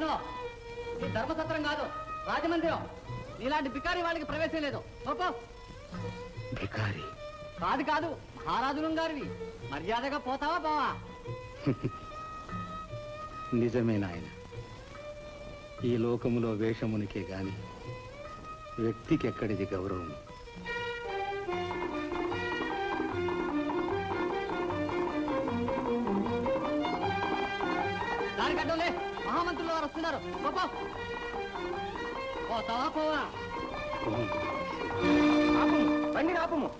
ధర్మసత్రం కాదు రాజమందిరం. నీలాంటి బికారి వాళ్ళకి ప్రవేశం లేదు. పో భికారి? కాదు కాదు మహారాజులం గారివి. మర్యాదగా పోతావా పోవా? నిజమే నాయన. ఈ లోకములో వేషమునికే గాని వ్యక్తికి ఎక్కడిది గౌరవం దానికి అడ్డంలే మహామంత్రులు వారు వస్తున్నారు. పోతావా పోవా పోను. బండి ఆపము.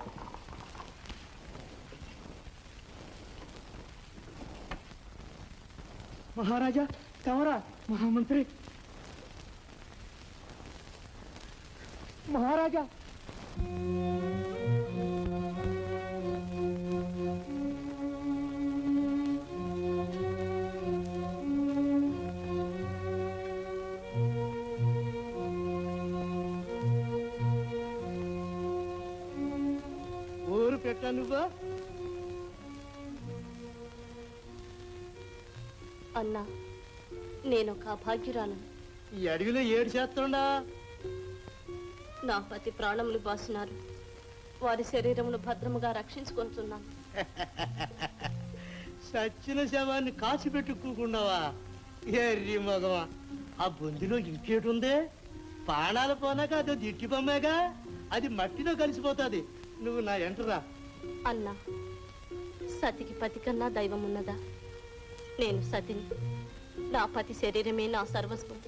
మహారాజా తమరా మహామంత్రి. మహారాజా. నువ్వా? అన్నా నేను ఒక అభాగ్యురాలను ఈ అడవిలో ఏడు చేస్తుండా? నా పతి ప్రాణములు బాసినారు. వారి శరీరమును భద్రముగా రక్షించుకుంటున్నాను. సచ్చిన శవాన్ని కాసి పెట్టుకున్నావా ఎర్రి మగవా ఆ బొందిలో ఇంకేటుందే? పాణాలు పోనాక అదో దిట్టి బొమ్మేగా? అది మట్టిలో కలిసిపోతాది. నువ్వు నా ఎంటరా అన్నా సతికి పతి కన్నా దైవం ఉన్నదా నేను సతిని నా పతి శరీరమే నా సర్వస్వం.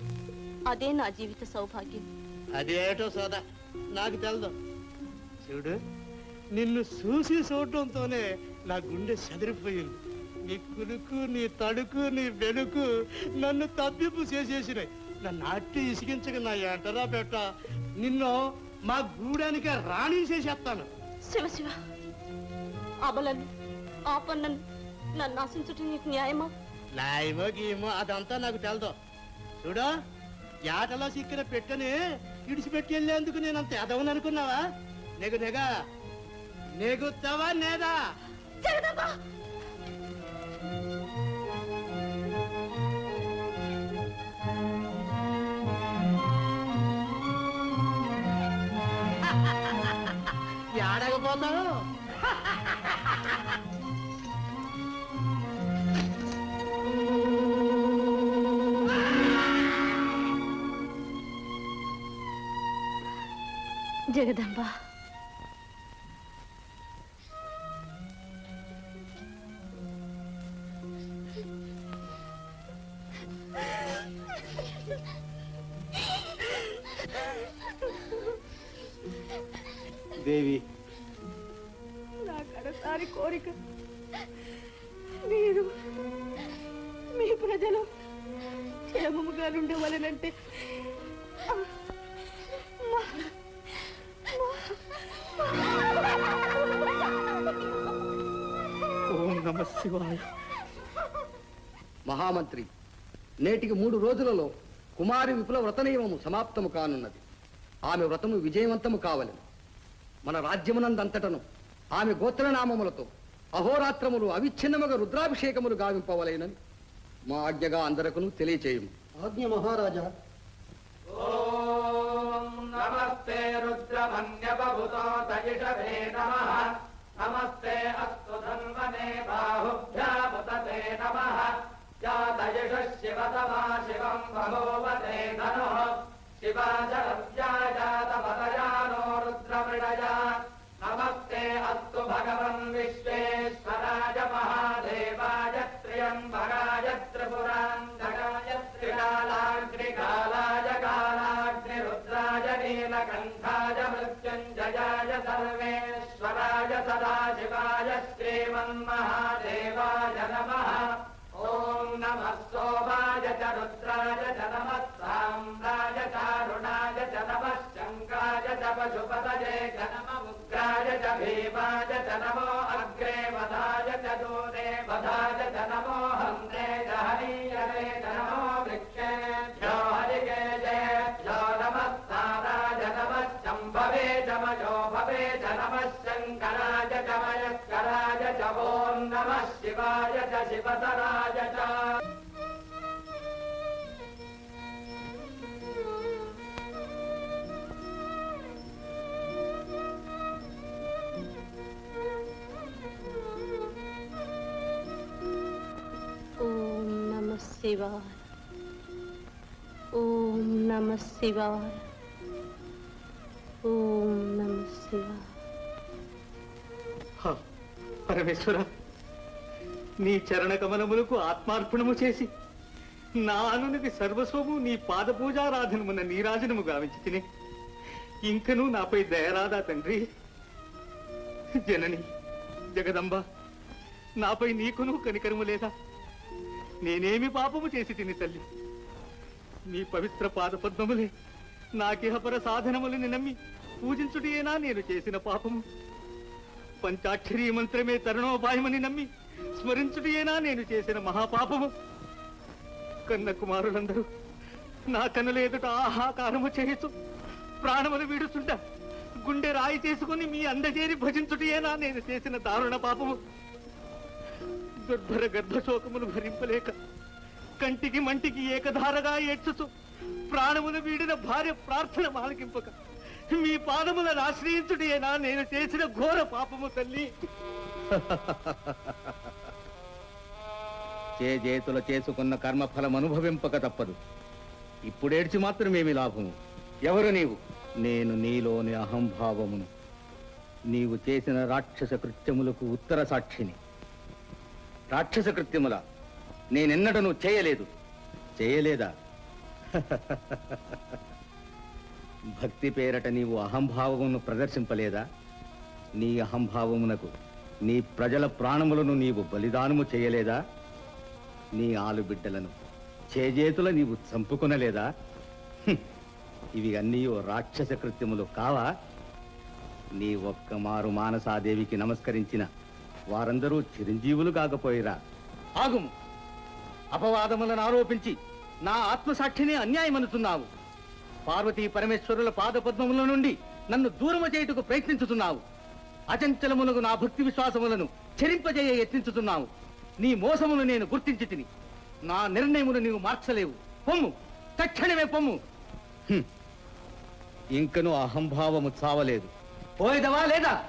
అదే నా జీవిత సౌభాగ్యం. అదేటో సోదా నాకు తెలదు. చూడు నిన్ను చూసి చూడటంతోనే నా గుండె చెదిరిపోయింది. నీ కులుకు నీ తడుకు నీ వెలుకు నన్ను తప్పిపు చేసేసినాయి. నన్ను అట్టి ఇసిగించక నా ఎంటరా బెట్ట? నిన్ను మా గూడానికి రాణి చేసేస్తాను శివ శివ. అబలను ఆపన్నను నన్ను ఆశించుట నీకు న్యాయమా? నాయమో గీమో అదంతా నాకు తెలదు. చూడు ఏటలో సిక్కిన పెట్టని ఇడిచిపెట్టి వెళ్ళేందుకు నేను అంత ఎదవని అనుకున్నావా? నెగు నెగ నెగుతావా నేదా? జగదంబ ఏడకపోతావు జగదంబ. దేవి. నా కడసారి కోరిక. మీరు మీ ప్రజలు క్షేమముగా ఉండవలనంటే శివాయ. మహామంత్రి నేటికి మూడు రోజులలో కుమారి విపుల వ్రత నియమము సమాప్తము కానున్నది. ఆమె వ్రతము విజయవంతము కావలెను. మన రాజ్యమునందంతటను ఆమె గోత్రనామములతో అహోరాత్రములు అవిచ్ఛిన్నముగా రుద్రాభిషేకములు గావింపవలెనని మా ఆజ్ఞగా అందరకును తెలియచేయము. ఆజ్ఞ మహారాజా. నమస్తే నమస్తే भूमते धनुः शिवाजरव्याजातपतयानो रुद्रमृडया नमस्ते अस्तु भगवन् विश्वेश्वराय महादेवाय त्र्यम्बराय त्रिपुरान्धकाय त्रिकालाग्निकालाय कालाग्निरुद्राय नीलकण्ठाय मृत्युञ्जयाय सर्वेश्वराय सदाशिवाय श्रीमन्महादेवाय नमः నమః ఓం నమః సోమాయ చ రుద్రాయ చ నమః సామ్రాయ చారుణాయ చ నమః శంకాయ చ పశుపతయే చ నమ ఉగ్రాయ చ భీమాయ చ నమో అగ్రే వధాయ చ దూరే వధాయ చ నమో హంతే చ హనీయతే చ నమో వృక్షేభ్యో హరికేశేభ్యో నమః సారాయ నమః శంభవే చ మయో భవే చ నమః శంకరాయ చ మయస్కరాయ చ ఓం నమః శివాయ ఓం నమ శివాయ ఓం నమ శివాయ హ, పరమేశ్వర నీ చరణ కమలములకు ఆత్మార్పణము చేసి నా అనునిది సర్వస్వము నీ పాదపూజారాధనమున నీరాజనము గావించి తిని ఇంకనూ నాపై దయరాదా తండ్రి జనని జగదంబ నాపై నీకును కనికరము లేదా నేనేమి పాపము చేసి తిని తల్లి? నీ పవిత్ర పాద పద్మములే నాకిహపర సాధనములని నమ్మి పూజించుటేనా నేను చేసిన పాపము? పంచాక్షరీ మంత్రమే తరుణోపాయమని నమ్మి స్మరించుటేనా నేను చేసిన మహాపాపము? కన్న కుమారులందరూ నా కన్నుల ఆహాకారము చేయొచ్చు ప్రాణములు వీడుచుంట గుండె రాయి చేసుకుని మీ అందజేరి భజించుటేనా నేను చేసిన దారుణ పాపము? దుర్భర గర్భశోకమును భరింపలేక కంటికి మంటికి ఏకధారగా ఏడ్చుచు ప్రాణమును వీడిన భార్య ప్రార్థన మాలకింపక మీ పాదములను ఆశ్రయించుడేనా నేను చేసిన ఘోర పాపము తల్లి. చేజేతుల చేసుకున్న కర్మఫలం అనుభవింపక తప్పదు. ఇప్పుడేడ్చి మాత్రమేమి లాభము? ఎవరు నీవు? నేను నీలోని అహంభావమును. నీవు చేసిన రాక్షస కృత్యములకు ఉత్తర సాక్షిని. రాక్షస కృత్యముల. నేనెన్నడను చేయలేదు. చేయలేదా? భక్తి పేరట నీవు అహంభావమును ప్రదర్శింపలేదా? నీ అహంభావమునకు నీ ప్రజల ప్రాణములను నీవు బలిదానము చేయలేదా? నీ ఆలుబిడ్డలను చేజేతుల నీవు చంపుకొనలేదా? ఇవి అన్నీ రాక్షస కృత్యములు కావా? నీ ఒక్క మారు మానసాదేవికి నమస్కరించిన వారందరూ చిరంజీవులు కాకపోయిరా. ఆగుము. అపవాదములను ఆరోపించి నా ఆత్మసాక్షిని అన్యాయమనుతున్నావు పార్వతీ పరమేశ్వరుల పాదపద్మముల నుండి నన్ను దూరము చేయుటకు ప్రయత్నించుతున్నావు. అచంచలములకు నా భక్తి విశ్వాసములను చెరింపజేయ యత్నించుతున్నావు. నీ మోసమును నేను గుర్తించి తిని నా నిర్ణయమును నీవు మార్చలేవు. పొమ్ము. తక్షణమే పొమ్ము. ఇంకను అహంభావము చావలేదు. పోయేదవా లేదా?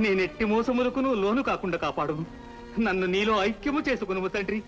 నేనెట్టి మోసములకును లోను కాకుండా కాపాడు నన్ను నీలో ఐక్యము చేసుకును తండ్రి.